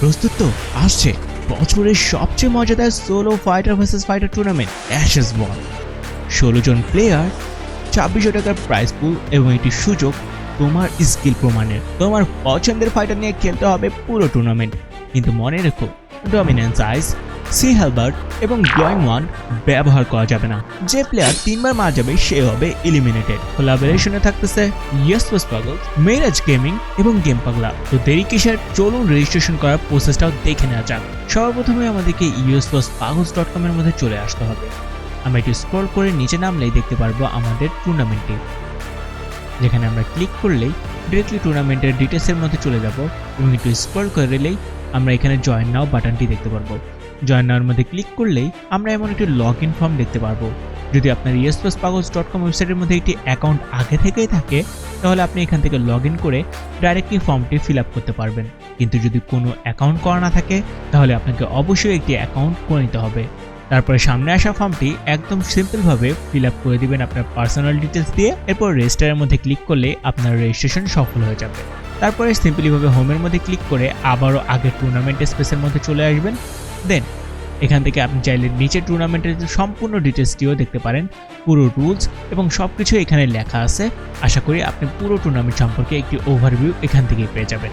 প্রস্তুত তো? আসছে। বছরের সবচেয়ে মজাদার solo fighter versus fighter tournament Ashes বল ষোলো জন প্লেয়ার ছাব্বিশশো টাকার প্রাইজ পুল এবং একটি সুযোগ, তোমার স্কিল প্রমাণের। তোমার পছন্দের ফাইটার নিয়ে খেলতে হবে পুরো টুর্নামেন্ট কিন্তু মনে রেখো ডমিনেন্স আইস সি হেলবার্ট এবং গ্লোয়িং ওয়ান ব্যবহার করা যাবে না। যে প্লেয়ার তিনবার মারা যাবে, সে হবে এলিমিনেটেড কোলাবোরেশনে থাকতেছে ইয়েসপোস পাগল মেরাজ গেমিং এবং গেম পাগলা তো দেরি কিসের? চলুন রেজিস্ট্রেশন করার প্রসেসটাও দেখে নেওয়া যাক। সর্বপ্রথমে আমাদেরকে ইউএসপোস পাগলস ডট কমের মধ্যে চলে আসতে হবে। আমরা একটু স্ক্রল করে নিচে নামলেই দেখতে পারব আমাদের টুর্নামেন্টটি যেখানে আমরা ক্লিক করলেই ডিরেক্টলি টুর্নামেন্টের ডিটেলসের মধ্যে চলে যাব। এবং একটু স্ক্রল করে দিলেই আমরা এখানে জয়েন নাও বাটনটি দেখতে পারব। জয়েন নাওয়ার মধ্যে ক্লিক করলেই আমরা এমন একটি লগ ইন ফর্ম দেখতে পারব। যদি আপনার ইয়েসপ্লাস পাগলস ডট কম ওয়েবসাইটের মধ্যে একটি অ্যাকাউন্ট আগে থেকেই থাকে, তাহলে আপনি এখান থেকে লগ ইন করে ডাইরেক্টলি ফর্মটি ফিল আপ করতে পারবেন। কিন্তু যদি কোনো অ্যাকাউন্ট করা না থাকে, তাহলে আপনাকে অবশ্যই একটি অ্যাকাউন্ট করে নিতে হবে। তারপরে সামনে আসা ফর্মটি একদম সিম্পলভাবে ফিল আপ করে দিবেন আপনার পার্সোনাল ডিটেলস দিয়ে। এরপর রেজিস্টারের মধ্যে ক্লিক করলে আপনার রেজিস্ট্রেশন সফল হয়ে যাবে। তারপরে সিম্পলিভাবে হোমের মধ্যে ক্লিক করে আবারও আগের টুর্নামেন্ট স্পেসের মধ্যে চলে আসবেন। দেন এখান থেকে আপনি চাইলে নিচে টুর্নামেন্টের সম্পূর্ণ ডিটেলসটিও দেখতে পারেন, পুরো রুলস এবং সব কিছু এখানে লেখা আছে। আশা করি আপনি পুরো টুর্নামেন্ট সম্পর্কে একটি ওভারভিউ এখান থেকে পেয়ে যাবেন।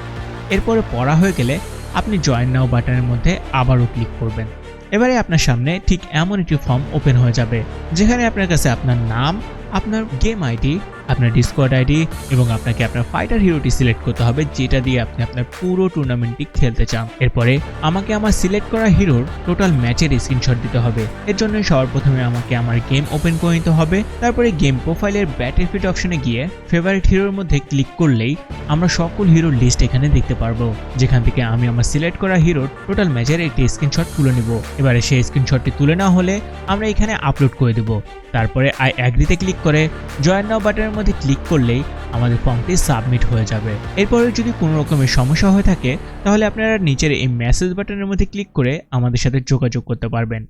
এরপরে পড়া হয়ে গেলে আপনি জয়েন নাও বাটনের মধ্যে আবারও ক্লিক করবেন। এবারে আপনার সামনে ঠিক এমন একটি ফর্ম ওপেন হয়ে যাবে, যেখানে আপনার কাছে আপনার নাম আপনার গেম আইডি, আপনার ডিসকোয়াড আইডি এবং আপনাকে আপনার ফাইটার হিরোটি সিলেক্ট করতে হবে, যেটা দিয়ে আপনি আপনার পুরো টুর্নামেন্টটি খেলতে চান। এরপরে আমাকে আমার সিলেক্ট করা হিরোর টোটাল ম্যাচের স্ক্রিনশট দিতে হবে। এর জন্য সবার প্রথমে আমাকে আমার গেম ওপেন করে নিতে হবে। তারপরে গেম প্রোফাইলের ব্যাটেল ফিট অপশনে গিয়ে ফেভারিট হিরোর মধ্যে ক্লিক করলেই আমরা সকল হিরোর লিস্ট এখানে দেখতে পারব। যেখান থেকে আমি আমার সিলেক্ট করা হিরোর টোটাল ম্যাচের একটি স্ক্রিনশট তুলে নিব। এবারে সেই স্ক্রিনশটটি তুলে নেওয়া হলে আমরা এখানে আপলোড করে দেব। তারপরে আই অ্যাগ্রিতে ক্লিক করে জয়েন নাও বাটনের মধ্যে ক্লিক করলেই আমাদের ফর্মটি সাবমিট হয়ে যাবে। এরপরে যদি কোনো রকমের সমস্যা হয়ে থাকে, তাহলে আপনারা নিচের এই মেসেজ বাটনের মধ্যে ক্লিক করে আমাদের সাথে যোগাযোগ করতে পারবেন।